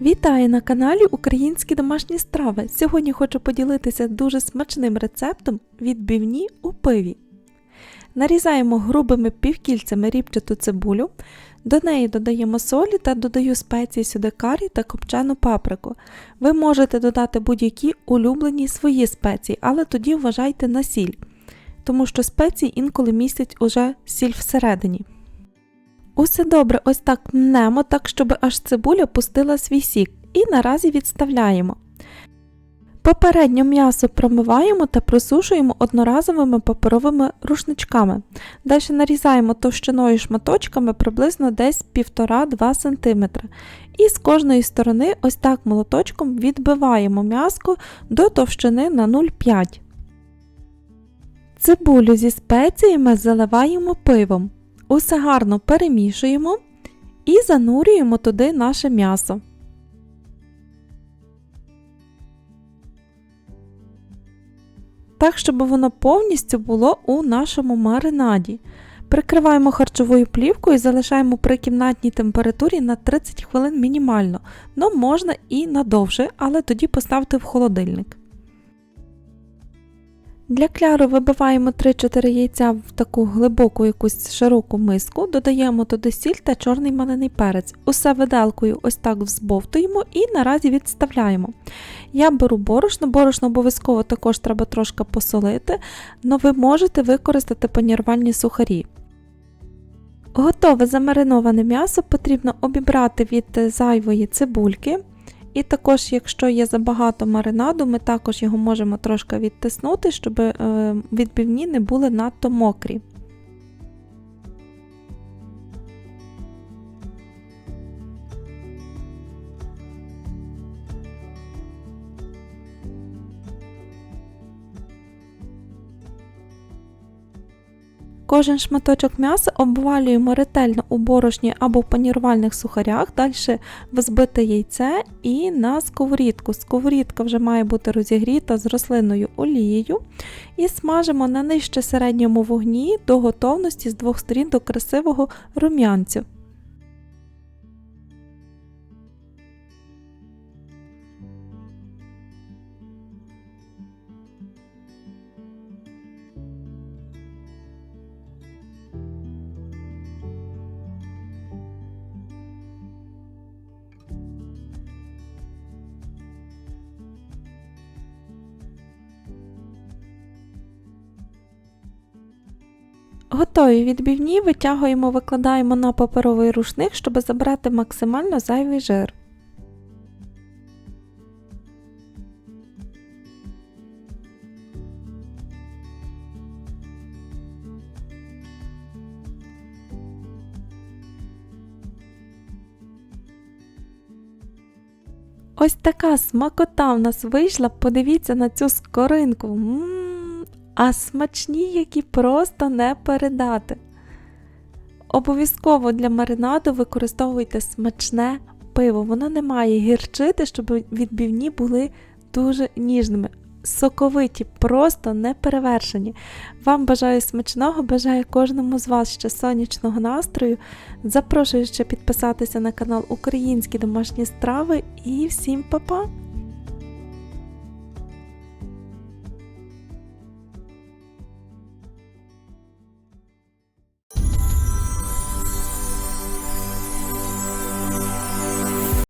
Вітаю на каналі Українські домашні страви. Сьогодні хочу поділитися дуже смачним рецептом відбивні у пиві. Нарізаємо грубими півкільцями рібчату цибулю, до неї додаємо солі та додаю спеції сюди карі та копчену паприку. Ви можете додати будь-які улюблені свої спеції, але тоді вважайте на сіль, тому що спеції інколи містять уже сіль всередині. Усе добре ось так мнемо, так щоб аж цибуля пустила свій сік, і наразі відставляємо. Попередньо м'ясо промиваємо та просушуємо одноразовими паперовими рушничками. Далі нарізаємо товщиною шматочками приблизно десь 1,5-2 см. І з кожної сторони ось так молоточком відбиваємо м'яско до товщини на 0,5. Цибулю зі спеціями заливаємо пивом. Усе гарно перемішуємо і занурюємо туди наше м'ясо. Так, щоб воно повністю було у нашому маринаді. Прикриваємо харчовою плівкою і залишаємо при кімнатній температурі на 30 хвилин мінімально, но можна і надовше, але тоді поставте в холодильник. Для кляру вибиваємо 3-4 яйця в таку глибоку якусь широку миску, додаємо туди сіль та чорний малиний перець. Усе виделкою ось так взбовтуємо і наразі відставляємо. Я беру борошно, борошно обов'язково також треба трошки посолити, але ви можете використати панірувальні сухарі. Готове замариноване м'ясо потрібно обібрати від зайвої цибульки. І також, якщо є забагато маринаду, ми також його можемо трошки відтиснути, щоб е, відбивні не були надто мокрі. Кожен шматочок м'яса обвалюємо ретельно у борошні або панірувальних сухарях, далі взбите яйце і на сковорідку. Сковорідка вже має бути розігріта з рослинною олією. І смажимо на нижче середньому вогні до готовності з двох сторін до красивого рум'янцю. Готові відбивні витягуємо, викладаємо на паперовий рушник, щоб забрати максимально зайвий жир. Ось така смакота в нас вийшла. Подивіться на цю скоринку. А смачні, які просто не передати. Обов'язково для маринаду використовуйте смачне пиво. Воно не має гірчити, щоб відбивні були дуже ніжними. Соковиті, просто неперевершені. Вам бажаю смачного, бажаю кожному з вас ще сонячного настрою. Запрошую ще підписатися на канал Українські домашні страви і всім па-па!